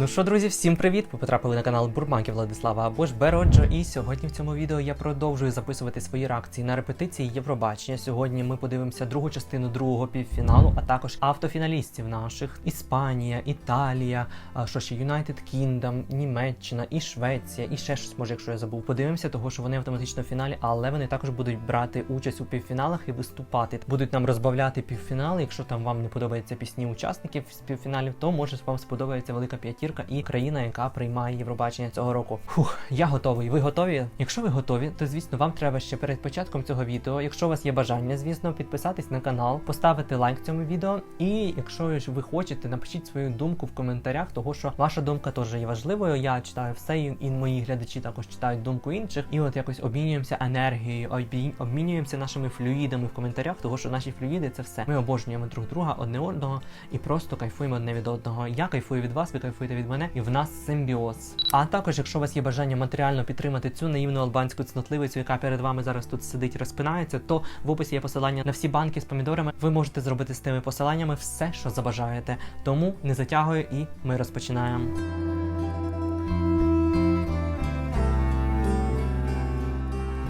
Ну що, друзі, всім привіт! Ви потрапили на канал Бурмаків Владислава або ж Бероджо. І сьогодні в цьому відео я продовжую записувати свої реакції на репетиції Євробачення. Сьогодні ми подивимося другу частину другого півфіналу, а також автофіналістів наших: Іспанія, Італія, що ще United Kingdom, Німеччина і Швеція, і ще щось може, якщо я забув. Подивимося, того що вони автоматично в фіналі, але вони також будуть брати участь у півфіналах і виступати. Будуть нам розбавляти півфінали. Якщо там вам не подобаються пісні учасників з півфіналів, то може вам сподобається велика п'ятірка і країна, яка приймає Євробачення цього року. Фух, я готовий. Ви готові? Якщо ви готові, то звісно вам треба ще перед початком цього відео, якщо у вас є бажання, звісно, підписатись на канал, поставити лайк цьому відео. І якщо ж ви хочете, напишіть свою думку в коментарях, того що ваша думка теж є важливою. Я читаю все, і мої глядачі також читають думку інших. І от якось обмінюємося енергією, обмі- обмінюємося нашими флюїдами в коментарях, того що наші флюїди це все. Ми обожнюємо друг друга, одне одного і просто кайфуємо одне від одного. Я кайфую від вас, ви кайфуєте мене, і в нас симбіоз. А також, якщо у вас є бажання матеріально підтримати цю наївну албанську цнотливицю, яка перед вами зараз тут сидить розпинається, то в описі є посилання на всі банки з помідорами. Ви можете зробити з тими посиланнями все, що забажаєте. Тому не затягую і ми розпочинаємо.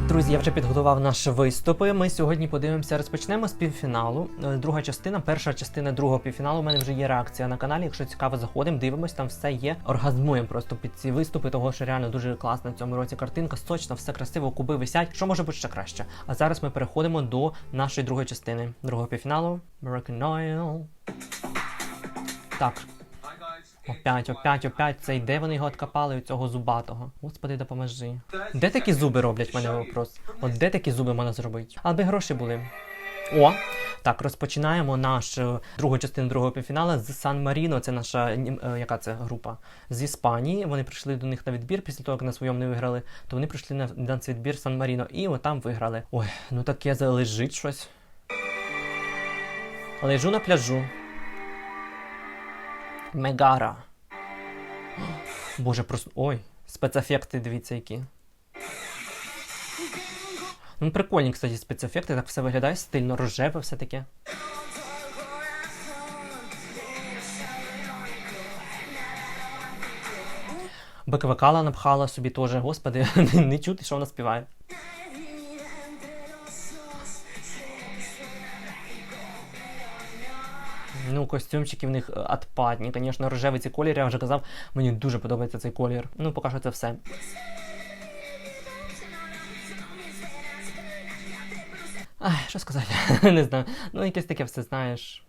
Друзі, я вже підготував наші виступи. Ми сьогодні подивимося, розпочнемо з півфіналу. Е, Друга частина, перша частина другого півфіналу. У мене вже є реакція на каналі. Якщо цікаво, заходимо, дивимось, там все є. Оргазмуємо просто під ці виступи, того що реально дуже класна в цьому році картинка, сочна, все красиво, куби висять. Що може бути ще краще? А зараз ми переходимо до нашої другої частини другого півфіналу. American. Так, Опять, опять, опять цей, де вони його откопали, цього зубатого. Господи, допоможи. Де такі зуби роблять, в мене вопрос? От де такі зуби можна зробити? Аби гроші були. О! Так, розпочинаємо нашу другу частину другого півфіналу з Сан Маріно. Це наша е, яка це група з Іспанії. Вони прийшли до них на відбір після того, як на своєму не виграли, то вони прийшли на, цей відбір Сан Маріно і от там виграли. Ой, ну таке залежить щось. Лежу на пляжу. Мегара. Боже, просто. Ой, спецефекти, дивіться які. Ну, прикольні, кстати, спецефекти, так все виглядає стильно, рожеве все таке. Беквекала напхала собі теж, господи, не чути, що вона співає. Ну, костюмчики в них е, отпадні. Звісно, рожевий цей колір, я вже казав, мені дуже подобається цей колір. Ну, поки що це все. Ай, що сказати? Не знаю. Ну, якесь таке все, знаєш.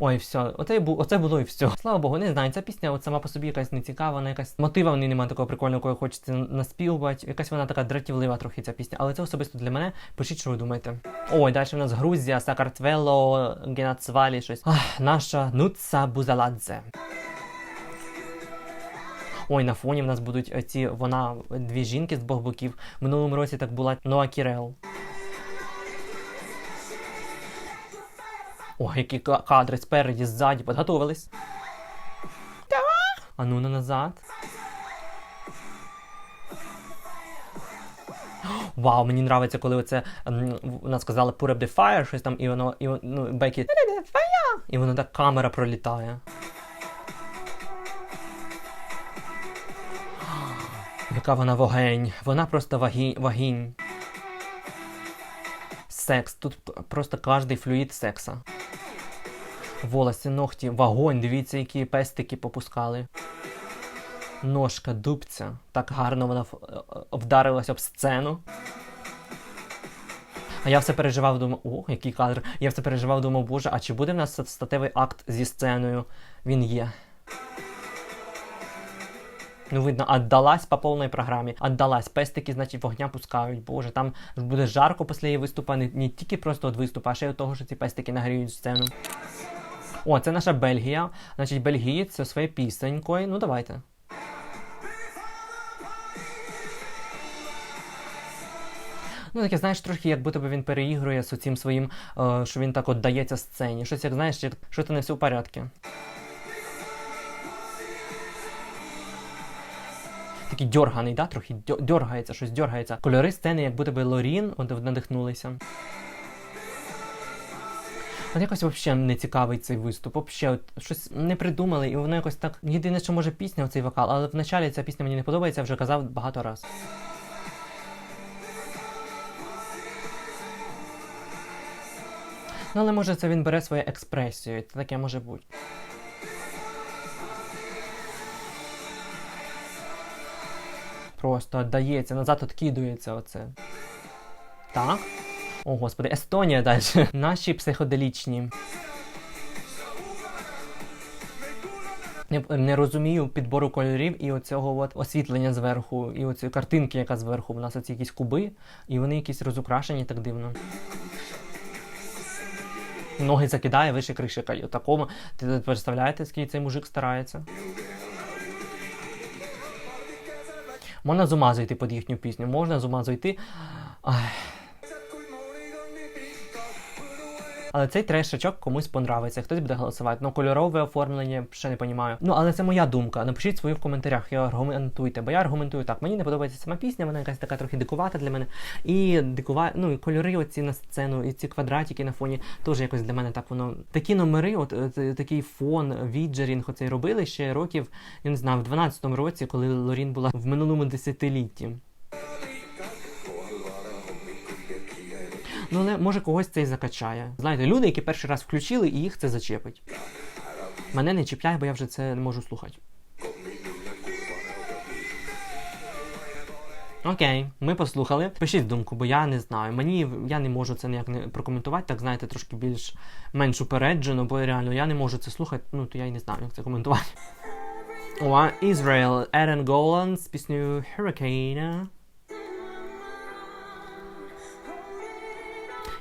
Ой, все, оце, бу- оце було і все. Слава Богу, не знаю, ця пісня от сама по собі якась не цікава, вона якась мотива в ній немає такого прикольного, якого хочеться наспівувати. Якась вона така дратівлива трохи ця пісня, але це особисто для мене. Пишіть, що ви думаєте. Ой, далі в нас Грузія, Сакартвело, Генацвалі, щось. Ах, наша Нуца Бузаладзе. Ой, на фоні в нас будуть е, ці вона дві жінки з двох боків. Минулому році так була Ноа Кірел. Ой, які кадри спереді, ззаді, підготовились. А ну на назад. Вау, мені нравиться, коли оце вона сказала put up the fire, щось там, і воно, і, ну, Бекі, і воно так камера пролітає. Яка вона вогень. Вона просто вагі... вагінь. Секс. Тут просто кожний флюїд секса. Волоси, ногті, вогонь, дивіться, які пестики попускали. Ножка, дубця. Так гарно вона е, е, вдарилась об сцену. А я все переживав, думав, о, який кадр. Я все переживав, думав, боже, а чи буде в нас статевий акт зі сценою? Він є. Ну, видно, отдалась по повній програмі. Отдалась. Пестики, значить, вогня пускають. Боже, там буде жарко після її виступу, не, не тільки просто від виступу, а ще й від того, що ці пестики нагріють сцену. О, це наша Бельгія. Значить, бельгієць своєю пісенькою. Ну, давайте. Ну, таке, знаєш, трохи як будто би він переігрує з цим своїм, е, що він так от дається сцені. Щось як знаєш, що то не все в порядку. Такий дьорганий, да? трохи дьоргається, щось дьоргається. Кольори сцени, як будто би Лорін, надихнулися. От якось взагалі не цікавий цей виступ. Вообще, от щось не придумали, і воно якось так. Єдине, що може пісня, оцей вокал, але вначалі ця пісня мені не подобається, я вже казав багато раз. Ну, але може це він бере свою експресію, це таке може бути. Просто віддається, назад откидується оце. Так. О, господи, Естонія далі. Наші психоделічні. Я не розумію підбору кольорів і оцього от освітлення зверху, і оцієї картинки, яка зверху. У нас оці якісь куби, і вони якісь розукрашені так дивно. Ноги закидає, вище криші кає. Такому. Ти представляєте, скільки цей мужик старається? Можна з ума зайти під їхню пісню, можна з ума зайти. Ай. Але цей трешачок комусь понравиться, хтось буде голосувати. Ну, кольорове оформлення, ще не розумію. Ну, але це моя думка. Напишіть свою в коментарях, і аргументуйте, бо я аргументую так. Мені не подобається сама пісня, вона якась така трохи дикувата для мене. І дикува... ну, і кольори оці на сцену, і ці квадратики на фоні теж якось для мене так воно. Такі номери, от е, такий фон, віджерінг оцей робили ще років, я не знаю, в 12-му році, коли Лорін була в минулому десятилітті. Ну, але може когось це і закачає. Знаєте, люди, які перший раз включили, і їх це зачепить. Мене не чіпляє, бо я вже це не можу слухати. Окей, ми послухали. Пишіть думку, бо я не знаю. Мені я не можу це ніяк не прокоментувати, так знаєте, трошки більш менш упереджено, бо реально я не можу це слухати, ну то я і не знаю, як це коментувати. О, Ізраїл, Ерен Голан з піснею Hurricane.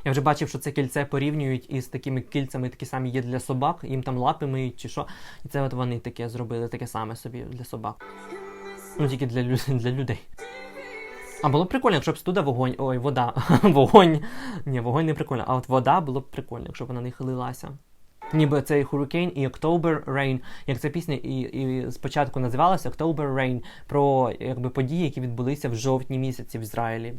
Я вже бачив, що це кільце порівнюють із такими кільцями, такі самі є для собак, їм там лапи миють чи що. І це от вони таке зробили, таке саме собі для собак. Ну тільки для, для людей. А було б прикольно, якщо б студа вогонь. Ой, вода. вогонь. Ні, вогонь не прикольно. А от вода було б прикольно, якщо б вона не хилилася. Ніби цей Hurricane і October Rain, як ця пісня і, і спочатку називалася October Rain, про якби події, які відбулися в жовтні місяці в Ізраїлі.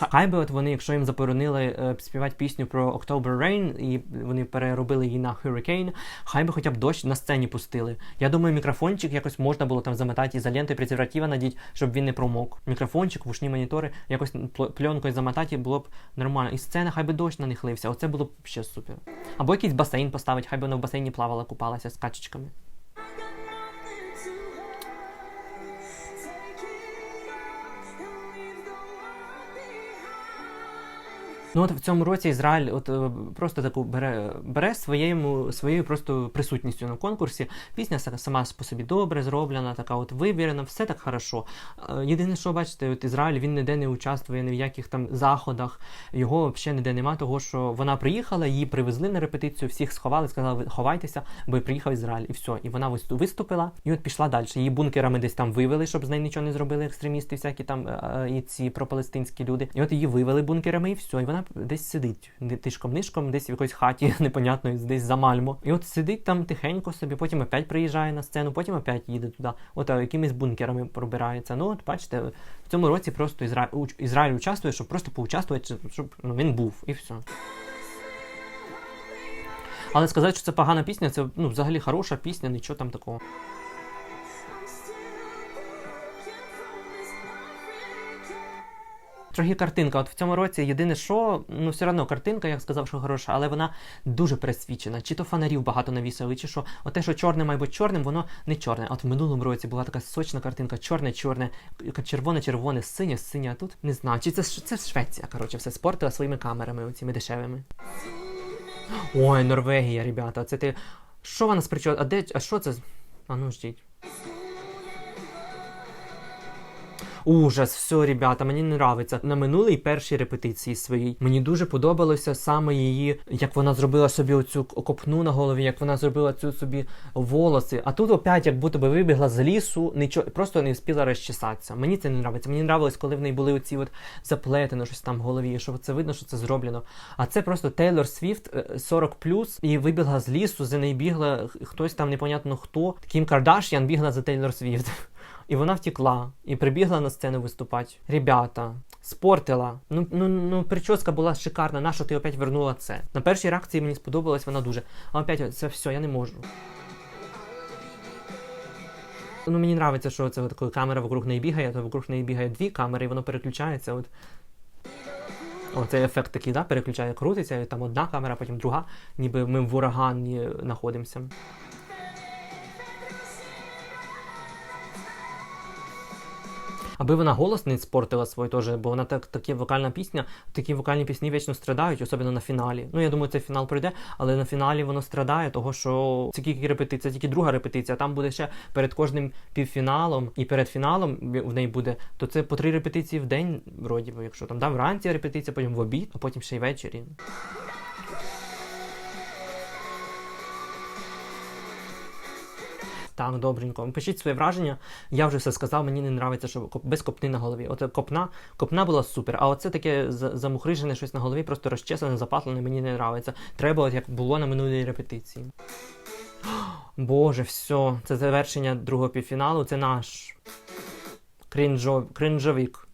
Хай би от вони, якщо їм заборонили е, співати пісню про October Rain, і вони переробили її на Hurricane, хай би хоча б дощ на сцені пустили. Я думаю, мікрофончик якось можна було там замотати ізоленти презерватива надіть, щоб він не промок. Мікрофончик, вушні монітори, якось пл- пленкою замотати було б нормально. І сцена, хай би дощ на них лився. Оце було б ще супер. Або якийсь басейн поставити, хай би вона в басейні плавала, купалася з качечками. Ну от в цьому році Ізраїль от е, просто таку бере, бере своєю, своєю просто присутністю на конкурсі. Пісня сама по собі добре зроблена, така от вивірена, все так хорошо. Е, Єдине, що бачите, от Ізраїль він ніде не участвує ні в яких там заходах. Його взагалі ніде нема, того що вона приїхала, її привезли на репетицію, всіх сховали, сказали, «Ви ховайтеся, бо приїхав Ізраїль, і все. І вона виступила, і от пішла далі. Її бункерами десь там вивели, щоб з нею нічого не зробили екстремісти, всякі там е, і ці пропалестинські люди. І от її вивели бункерами, і все. І вона десь сидить тишком-нишком, десь в якоїсь хаті непонятної, десь за Мальмо. І от сидить там тихенько собі, потім опять приїжджає на сцену, потім опять їде туди. От а, якимись бункерами пробирається. Ну от бачите, в цьому році просто уч- Ізраїль участвує, щоб просто поучаствувати, щоб ну, він був, і все. Але сказати, що це погана пісня, це ну, взагалі хороша пісня, нічого там такого. Трохи картинка. От в цьому році єдине, що ну все одно картинка, як сказав, що хороша, але вона дуже пересвічена. Чи то фонарів багато навісили, чи що. От те, що чорне має бути чорним, воно не чорне. От в минулому році була така сочна картинка, чорне, чорне, червоне, червоне, синє, синє. А тут не знаю. Чи це це Швеція, коротше, все спортила своїми камерами, оціми дешевими. Ой, Норвегія, ребята, це ти. Що вона спричо? А де. А що це? А ну ждіть. Ужас, все, ребята, мені не нравиться. На минулій першій репетиції своїй мені дуже подобалося саме її, як вона зробила собі оцю копну на голові, як вона зробила цю собі волоси. А тут опять, як будто би вибігла з лісу, нічого просто не встигла розчесатися. Мені це не нравиться. Мені нравилось, коли в неї були оці от заплетено щось там в голові, що це видно, що це зроблено. А це просто Тейлор Свіфт е, 40 і вибігла з лісу, за нею бігла хтось там непонятно хто. Кім Кардаш'ян бігла за Тейлор Свіфт. І вона втекла і прибігла на сцену виступати. Ребята, Спортила. Ну, ну, ну, прическа була шикарна, нащо ти опять вернула це? На першій реакції мені сподобалась вона дуже. А опять це все, я не можу. Ну, мені подобається, що це от коли камера вокруг неї бігає, то вокруг неї бігає дві камери, і воно переключається. От. О, цей ефект такий, да, переключає, крутиться, і там одна камера, потім друга, ніби ми в урагані знаходимося. Аби вона голос не спортила свій теж, бо вона так, такі вокальна пісня, такі вокальні пісні вічно страдають, особливо на фіналі. Ну я думаю, цей фінал пройде, але на фіналі воно страдає, того що це тільки репетиція, тільки друга репетиція. Там буде ще перед кожним півфіналом і перед фіналом в неї буде, то це по три репетиції в день, вроді якщо там да, вранці репетиція, потім в обід, а потім ще й ввечері. Так, добренько. Пишіть своє враження. Я вже все сказав, мені не подобається, що без копни на голові. От копна, копна була супер, а оце таке замухрижене щось на голові, просто розчесане, запатлене, мені не подобається. Треба, от як було на минулій репетиції. Боже, все, це завершення другого півфіналу, це наш кринжов, кринжовик.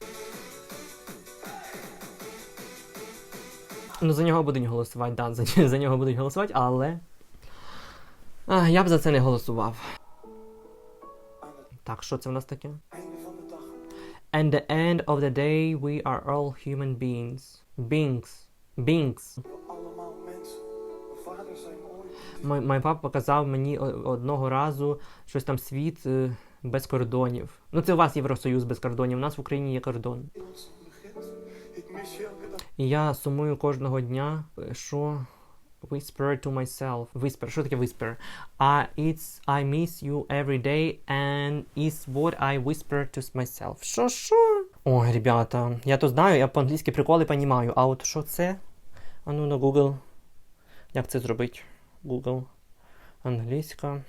Ну, за нього будуть голосувати, да, за, за нього будуть голосувати, але. А, я б за це не голосував. Так, що це в нас таке? And the end of the day, we are all human beings. Beings. Beings. Мой, мой папа показав мені одного разу щось там світ е, без кордонів. Ну, це у вас Євросоюз без кордонів, у нас в Україні є кордон. І я сумую кожного дня, е, що whisper to myself. Whisper. Що таке whisper? Uh, it's I miss you every day and it's what I whisper to myself. Що, що? Ой, ребята, я то знаю, я по-англійськи приколи понімаю, а от що це? А ну на Google. Як це зробити? Google. Англійська.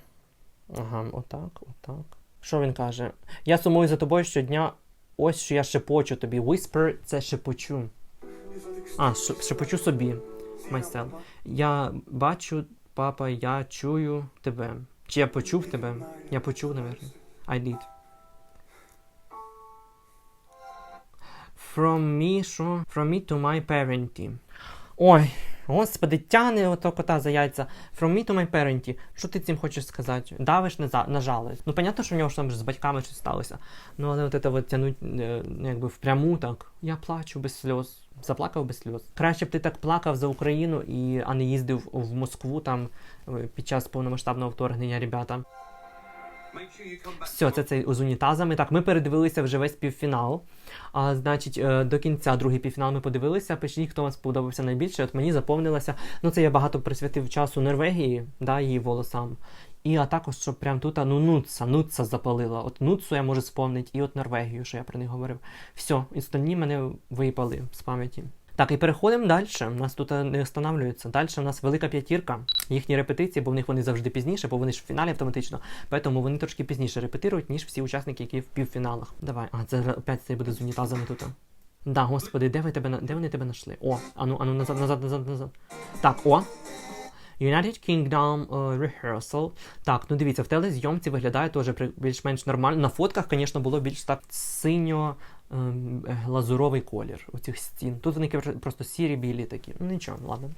Ага, отак, отак. Що він каже? Я сумую за тобою щодня. Ось що я шепочу тобі. Whisper – це шепочу. А, шепочу собі. Myself. Я бачу, папа, я чую тебе. Чи я почув тебе? Я почув, наверное. I did. From me, що? From me to my parenty. Ой, господи, тяне ото кота за яйця. From me to my parenty. Що ти цим хочеш сказати? Давиш на, за- на жалость. Ну, понятно, що в нього ж там з батьками щось сталося. Ну, але от це от тянуть е, якби впряму так. Я плачу без сльоз. Заплакав без сльоз. Краще б ти так плакав за Україну, і, а не їздив в Москву там е, під час повномасштабного вторгнення, ребята. Все, це цей з унітазами. Так, ми передивилися вже весь півфінал. А, значить, е, до кінця другий півфінал ми подивилися. Пишіть, хто вам сподобався найбільше. От мені заповнилося. Ну, це я багато присвятив часу Норвегії, да, її волосам. І а також, щоб прям тут ну, Нуца, Нуца запалила. От Нуцу я можу спомнити, і от Норвегію, що я про них говорив. Все, остальні мене випали з пам'яті. Так, і переходимо далі. У нас тут е, не встановлюється. Далі у нас велика п'ятірка. Їхні репетиції, бо в них вони завжди пізніше, бо вони ж в фіналі автоматично. Тому вони трошки пізніше репетирують, ніж всі учасники, які в півфіналах. Давай, а це опять це буде з унітазами тут. Да, господи, де ви тебе де вони тебе знайшли? О, ану, ану, назад, назад, назад, назад. Так, о. United Kingdom uh, Rehearsal. Так, ну дивіться, в телезйомці виглядає теж більш-менш нормально. На фотках, звісно, було більш так синьо е, глазуровий колір у цих стін. Тут вони просто сірі білі такі. Ну нічого, ладно.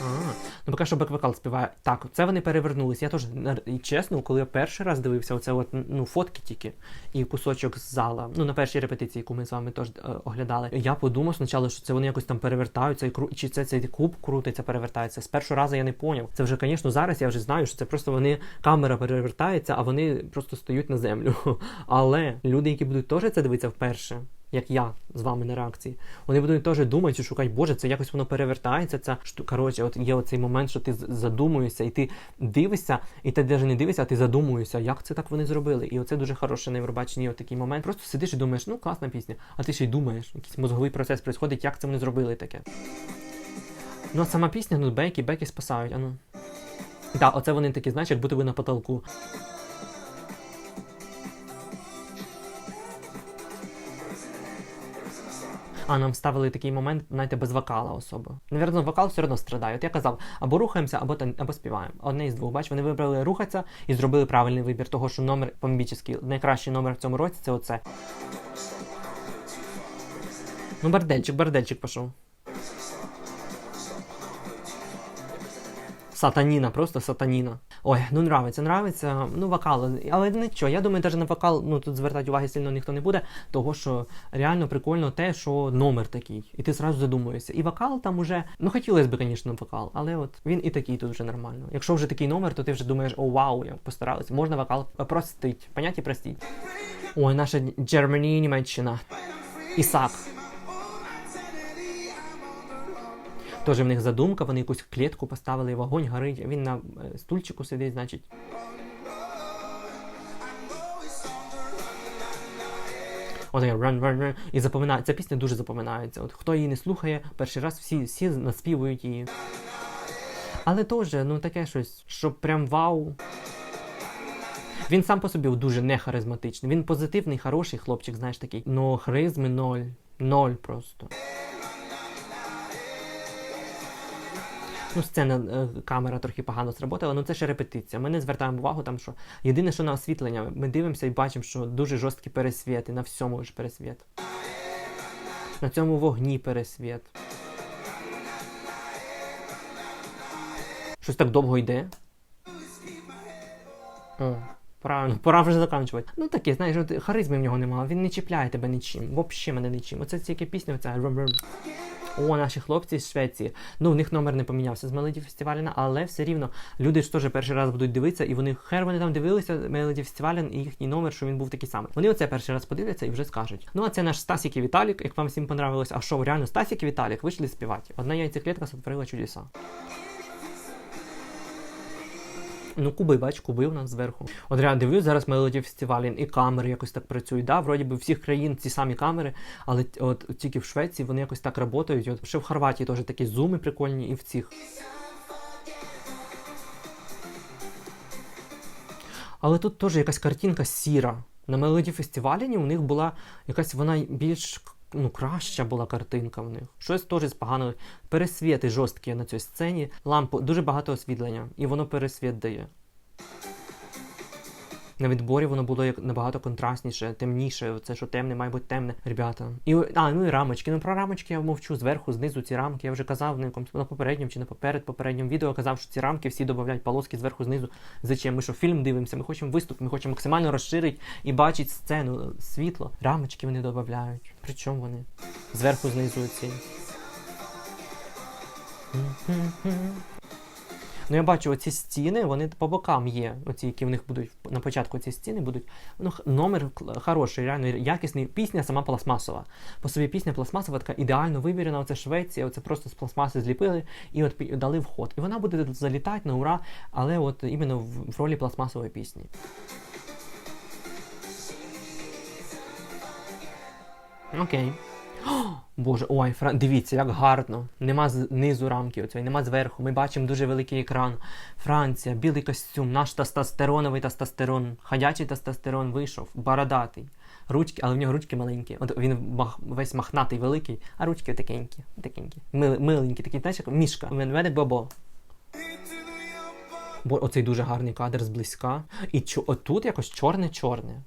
А, ну поки що бек-вокал співає. Так, це вони перевернулись. Я теж і чесно, коли я перший раз дивився, оце от ну фотки тільки і кусочок з зала. Ну на першій репетиції, яку ми з вами теж е, оглядали. Я подумав спочатку, що це вони якось там перевертаються і кру... чи це цей куб крутиться, перевертається. З першого разу я не поняв. Це вже, звісно, зараз я вже знаю, що це просто вони камера перевертається, а вони просто стають на землю. Але люди, які будуть теж це дивитися вперше. Як я з вами на реакції, вони будуть теж думати шукати, боже, це якось воно перевертається. Ця штука. Коротше, от є оцей момент, що ти задумуєшся, і ти дивишся, і ти навіть не дивишся, а ти задумуєшся, як це так вони зробили. І оце дуже хороше на Євробаченні такий момент. Просто сидиш і думаєш, ну класна пісня, а ти ще й думаєш, якийсь мозговий процес відбувається, як це вони зробили таке. Ну а сама пісня, ну беки, беки спасають, а ну. Так, оце вони такі, знаєш, як будто би на потолку. А нам ставили такий момент, знаєте, без вокала особо. Навірно, вокал все одно страдає. От я казав, або рухаємося, або тан- або співаємо. Одне із двох. Бач, вони вибрали рухатися і зробили правильний вибір, того що номер бомбічний, найкращий номер в цьому році це оце. Ну, бардельчик, бардельчик пішов. Сатаніна, просто сатаніна. Ой, ну нравиться, нравиться. Ну, вокал. Але нічого, я думаю, навіть на вокал ну, тут звертати уваги сильно ніхто не буде, того що реально прикольно те, що номер такий. І ти зразу задумуєшся. І вокал там уже, ну хотілося б, звісно, вокал, але от він і такий тут вже нормально. Якщо вже такий номер, то ти вже думаєш, о, вау, я постаралися. Можна вокал простить. Поняття простіть. Ой, наша Germany, Німеччина. Ісак. Теж в них задумка, вони якусь клітку поставили, вогонь горить, він на е, стульчику сидить, значить. От таке run, run, run. І запоминає. Ця пісня дуже запоминається. От хто її не слухає, перший раз всі, всі наспівують її. Але теж, ну таке щось, що прям вау. Він сам по собі дуже не харизматичний. Він позитивний, хороший хлопчик, знаєш такий. Ну, харизми ноль. Ноль просто. Ну, сцена, е, камера трохи погано сработала, ну це ще репетиція. Ми не звертаємо увагу, там що єдине, що на освітлення, ми дивимося і бачимо, що дуже жорсткі пересвіти, на всьому ж пересвіт. На цьому вогні пересвіт. Щось так довго йде. О, правильно, пора вже закінчувати. Ну таке, знаєш, харизми в нього немає, він не чіпляє тебе нічим. Взагалі мене нічим. Оце тільки пісня, оця. О, наші хлопці з Швеції. Ну, у них номер не помінявся з Мелоді Фестиваліна, але все рівно люди ж теж перший раз будуть дивитися, і вони хер вони там дивилися Мелоді Фестивалін і їхній номер, що він був такий самий. Вони оце перший раз подивляться і вже скажуть. Ну, а це наш Стасік і Віталік, як вам всім понравилось. А шоу реально, Стасік і Віталік вийшли співати. Одна яйцеклітка сотворила чудеса. Ну, куби, бач, куби у нас зверху. От реально дивлюсь зараз Мелоді Фестивалін і камери якось так працюють. Да, вроді би всіх країн ці самі камери, але от тільки в Швеції вони якось так працюють. От ще в Хорватії теж такі зуми прикольні, і в цих. Але тут теж якась картинка сіра. На Мелоді Фестиваліні у них була якась вона більш ну, краща була картинка в них. Щось теж з поганого. Пересвіти жорсткі на цій сцені, лампу, дуже багато освітлення, і воно пересвіт дає. На відборі воно було як набагато контрастніше, темніше. Це що темне, має бути темне, ребята. І а, ну і рамочки. Ну про рамочки я мовчу зверху, знизу ці рамки. Я вже казав на якомусь на попередньому чи на поперед попередньому відео казав, що ці рамки всі додають полоски зверху, знизу. Зачем? Ми що фільм дивимося, ми хочемо виступ, ми хочемо максимально розширити і бачити сцену, світло. Рамочки вони додають. Причому вони? Зверху, знизу ці. Ну, я бачу, оці стіни, вони по бокам є. Оці, які в них будуть на початку ці стіни будуть. Ну, номер хороший, реально якісний. Пісня сама пластмасова. По собі пісня пластмасова, така ідеально вибірена. Оце Швеція, оце просто з пластмаси зліпили і от дали вход. І вона буде залітати на ура, але от іменно в, в ролі пластмасової пісні. Окей. О, Боже, ой, Фран... дивіться, як гарно. Нема знизу рамки, оцього, нема зверху. Ми бачимо дуже великий екран. Франція, білий костюм, наш тестостероновий тестостерон, ходячий тестостерон вийшов, бородатий. Ручки, але в нього ручки маленькі. От він мах, весь махнатий великий, а ручки такенькі, такенькі. Мил, миленькі, такі, знаєш, як мішка. Медведик Бобо. Бо оцей дуже гарний кадр зблизька. І чо, отут якось чорне-чорне.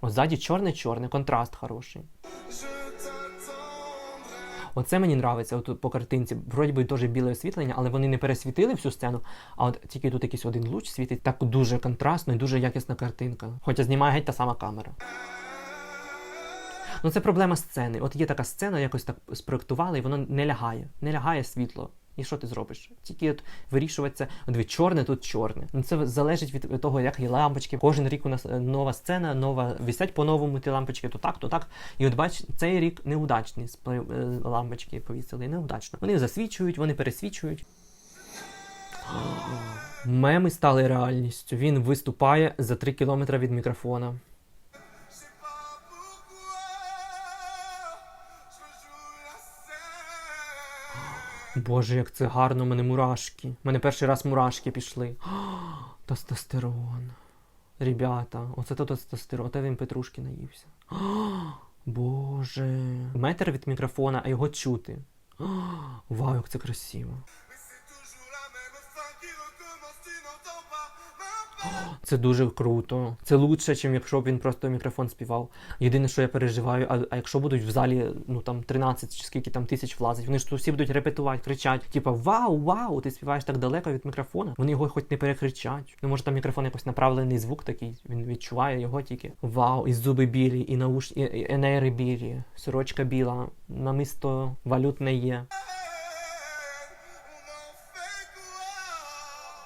Ось ззаді чорне-чорне, контраст хороший. Оце мені нравиться от по картинці. Вроді би теж біле освітлення, але вони не пересвітили всю сцену, а от тільки тут якийсь один луч світить. Так дуже контрастно і дуже якісна картинка. Хоча знімає геть та сама камера. Ну це проблема сцени. От є така сцена, якось так спроектували, і воно не лягає. Не лягає світло. І що ти зробиш? Тільки от вирішуватися, от чорне тут чорне. Ну це залежить від того, як є лампочки. Кожен рік у нас е, нова сцена, нова висять по-новому ті лампочки, то так, то так. І от бач, цей рік неудачні спли- е, лампочки повісили. Неудачно. Вони засвічують, вони пересвічують. Меми стали реальністю. Він виступає за 3 кілометри від мікрофона. Боже, як це гарно, у мене мурашки. У мене перший раз мурашки пішли. Тестостерон. Ребята, оце то тестостерон. Оте він петрушки наївся. Боже. Метр від мікрофона, а його чути. Вау, як це красиво. Це дуже круто. Це лучше, ніж якщо б він просто мікрофон співав. Єдине, що я переживаю, а, а якщо будуть в залі ну там 13 чи скільки там тисяч влазить, вони ж всі будуть репетувати, кричать, типа Вау, вау! Ти співаєш так далеко від мікрофона. Вони його хоч не перекричать. Ну може там мікрофон якось направлений звук такий, він відчуває його тільки. Вау, і зуби білі, і науш, і, і енери білі, сорочка біла, намисто валютне є.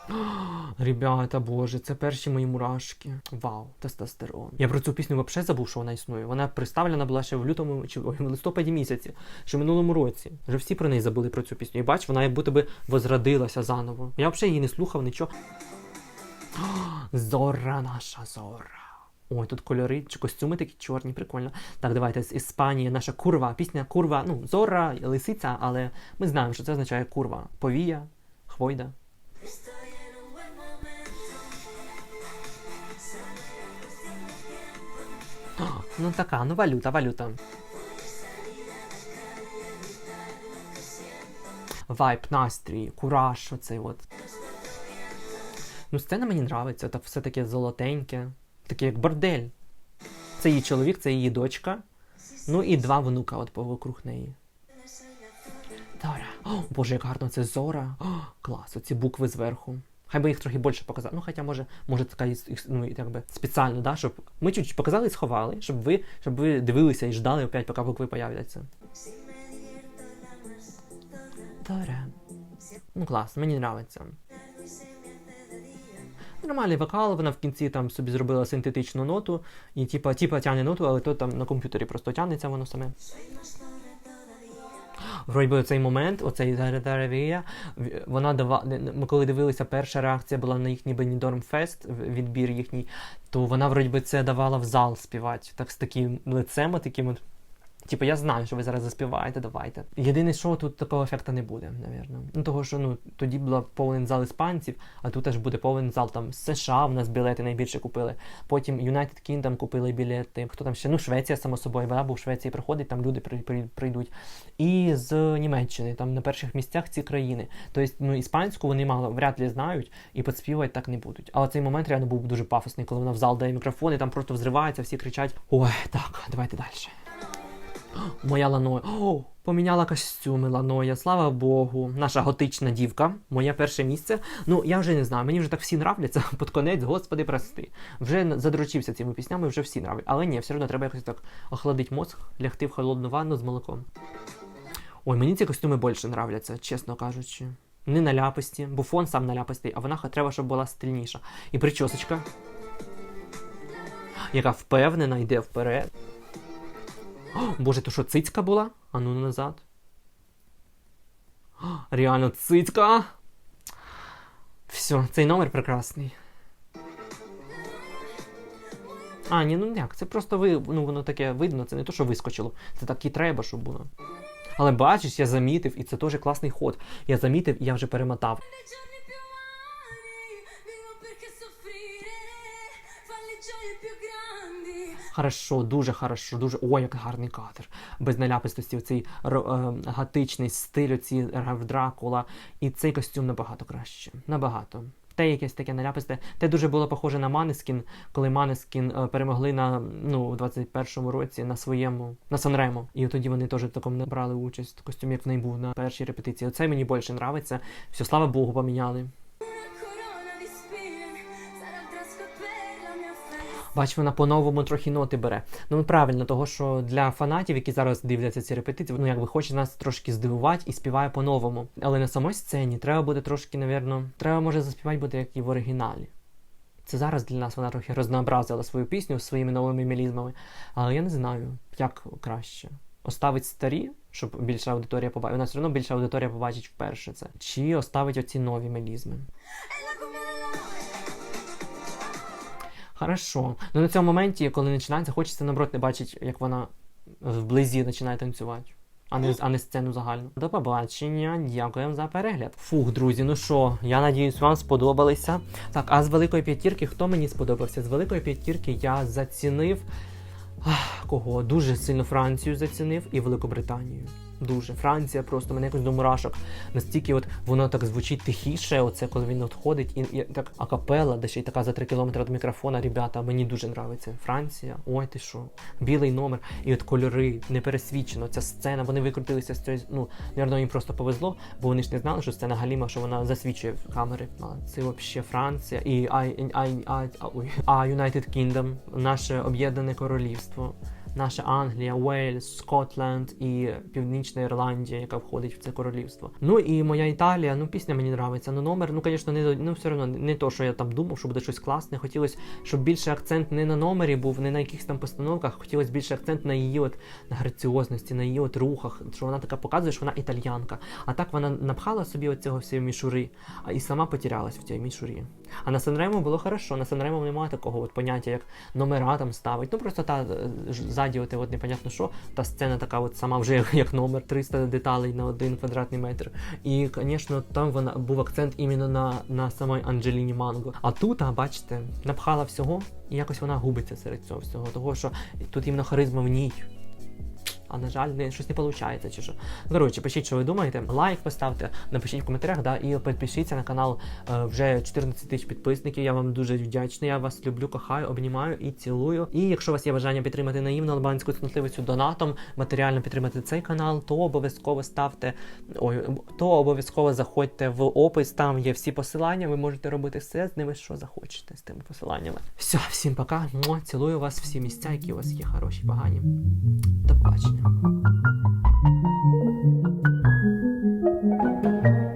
Ребята, боже, це перші мої мурашки. Вау, тестостерон. Я про цю пісню взагалі забув, що вона існує. Вона представлена була ще в лютому чи в листопаді місяці, ще в минулому році. Вже всі про неї забули про цю пісню. І бач, вона як будто би возродилася заново. Я взагалі її не слухав, нічого. Зора наша зора. Ой, тут кольори чи костюми такі чорні, прикольно. Так, давайте з Іспанії наша курва. Пісня курва. Ну, зора, лисиця, але ми знаємо, що це означає курва. Повія, хвойда. Ну така, ну валюта, валюта. Вайб, настрій, кураж, оцей от. Ну, сцена мені нравиться, так все таке золотеньке, таке як бордель. Це її чоловік, це її дочка. Ну і два внука от вокруг неї. Зора. О, Боже, як гарно це Зора. О, клас, оці букви зверху. Хай би їх трохи більше показати. Ну, хоча може, може така іс- ну, якби спеціально, да, щоб ми чуть-чуть показали і сховали, щоб ви, щоб ви дивилися і ждали опять, поки букви появляться. Зора. Ну, клас, мені нравиться. Нормальний вокал, вона в кінці там собі зробила синтетичну ноту, і типа, типа тягне ноту, але то там на комп'ютері просто тягнеться воно саме. Вроді цей момент, оцей Заредаревія, вона дава. Ми коли дивилися, перша реакція була на їхній Бенідорм-фест, відбір їхній, то вона вроді це давала в зал співати. Так з таким лицем, таким от. Типу, я знаю, що ви зараз заспіваєте, давайте. Єдине, що тут такого ефекту не буде, навірно. Ну того, що ну тоді була повний зал іспанців, а тут аж буде повний зал там США. В нас білети найбільше купили. Потім United Kingdom купили білети. Хто там ще? Ну, Швеція, само собою, вона бо в Швеції приходить, там люди при, при, прийдуть. І з Німеччини, там на перших місцях ці країни. Тобто, ну, іспанську вони мало вряд ли знають і підспівати так не будуть. Але цей момент реально був дуже пафосний, коли вона в зал дає мікрофон, і там просто взривається, всі кричать: Ой, так, давайте далі. Моя Ланоя. О, поміняла костюми Ланоя, слава Богу. Наша готична дівка, моє перше місце. Ну, я вже не знаю, мені вже так всі нравляться під конець, господи, прости. Вже задручився цими піснями, вже всі нравляться. Але ні, все одно треба якось так охладити мозг, лягти в холодну ванну з молоком. Ой, мені ці костюми більше нравляться, чесно кажучи. Не на ляписті, бо фон сам на ляпистий, а вона треба, щоб була стильніша. І причосочка, яка впевнена, йде вперед. Боже, то що цицька була? А ну назад. О, Реально цицька. Все, цей номер прекрасний. А, ні, ну як, це просто ви, ну воно таке видно, це не то, що вискочило. Це так і треба, щоб було. Але бачиш, я замітив, і це теж класний ход. Я замітив і я вже перемотав. Хорошо, дуже хорошо, дуже. Ой, як гарний кадр. Без наляпистості, цей готичний стиль, оці Дракула. І цей костюм набагато краще. Набагато. Те якесь таке наляписте. Те дуже було похоже на Манескін, коли Манескін е, перемогли на ну, у 21-му році на своєму на Санремо. І тоді вони теж в такому брали участь. Костюм, як в неї був на першій репетиції. Оце мені більше нравиться. Все, слава Богу, поміняли. Бач, вона по-новому трохи ноти бере. Ну правильно, того що для фанатів, які зараз дивляться ці репетиції, ну якби хоче нас трошки здивувати і співає по-новому. Але на самій сцені треба буде трошки, навірно, треба може заспівати буде як і в оригіналі. Це зараз для нас вона трохи рознообразила свою пісню своїми новими мелізмами. Але я не знаю, як краще. Оставить старі, щоб більша аудиторія побачила. Нас все одно більша аудиторія побачить вперше це. Чи оставить оці нові мелізми. Хорошо. Ну на цьому моменті, коли починається, хочеться наоборот не бачити, як вона вблизі починає танцювати. А не, а не сцену загальну. До побачення, дякуємо за перегляд. Фух, друзі, ну що, я надіюсь, вам сподобалися. Так, а з великої п'ятірки, хто мені сподобався? З великої п'ятірки я зацінив Ах, кого дуже сильно Францію зацінив і Великобританію. Дуже Франція просто мене якось до мурашок. Настільки от воно так звучить тихіше. Оце коли він от ходить і, і так акапела, де ще й така за 3 кілометри від мікрофона. Ребята, мені дуже нравиться. Франція, ой, ти що, білий номер, і от кольори не пересвідчено. Ця сцена, вони викрутилися з цієї. Ну, напевно, їм просто повезло, бо вони ж не знали, що сцена Галіма, що вона засвічує камери. А це взагалі Франція і I, I, I, ой, а United Kingdom, наше об'єднане королівство наша Англія, Уельс, Скотланд і Північна Ірландія, яка входить в це королівство. Ну і моя Італія, ну пісня мені нравиться. Ну номер, ну звісно, не ну все одно не то, що я там думав, що буде щось класне. Хотілося, щоб більше акцент не на номері був, не на якихось там постановках. Хотілося більше акцент на її от на граціозності, на її от рухах, що вона така показує, що вона італьянка. А так вона напхала собі от цього всієї мішури, а і сама потерялась в цій мішурі. А на Санремо було хорошо. На Санремо немає такого от поняття, як номера там ставить. Ну просто та е, ззаді, от, непонятно що, та сцена така от сама вже як номер, 300 деталей на один квадратний метр. І, звісно, там вона був акцент іменно на, на самій Анджеліні Манго. А тут, а, бачите, напхала всього, і якось вона губиться серед цього всього. Того, що тут іменно харизма в ній. А на жаль, не, щось не виходить, чи що. Коротше, пишіть, що ви думаєте. Лайк поставте, напишіть в коментарях, да, і підпишіться на канал. Е, вже 14 тисяч підписників. Я вам дуже вдячний. Я вас люблю, кохаю, обнімаю і цілую. І якщо у вас є бажання підтримати наївну албанську цнотливицю донатом, матеріально підтримати цей канал, то обов'язково ставте. Ой, то обов'язково заходьте в опис. Там є всі посилання. Ви можете робити все з ними, що захочете з тими посиланнями. Все, всім пока. Цілую вас всі місця, які у вас є хороші, погані. До побачення. Thank you.